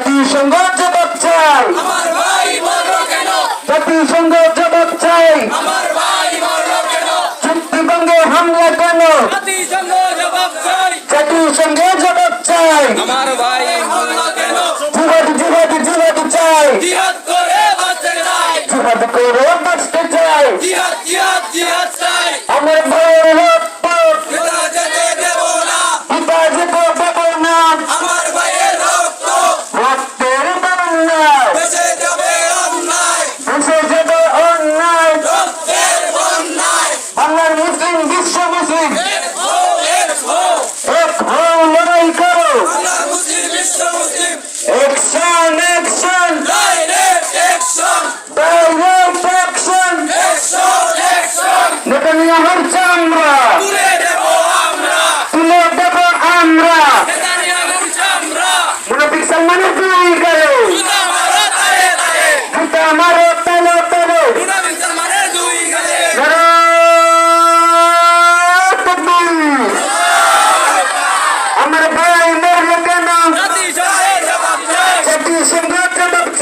জাতিসংঘ জবাব চাই আমার ভাই মরলো কেন? জাতিসংঘ জবাব চাই আমার ভাই মরলো চুক্তিবঙ্গে হামলা কেন? জাতিসংঘ জবাব জবাব চাই আমার ভাই মরলো চাই। জিহাদ করে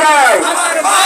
Fire! Fire! Fire!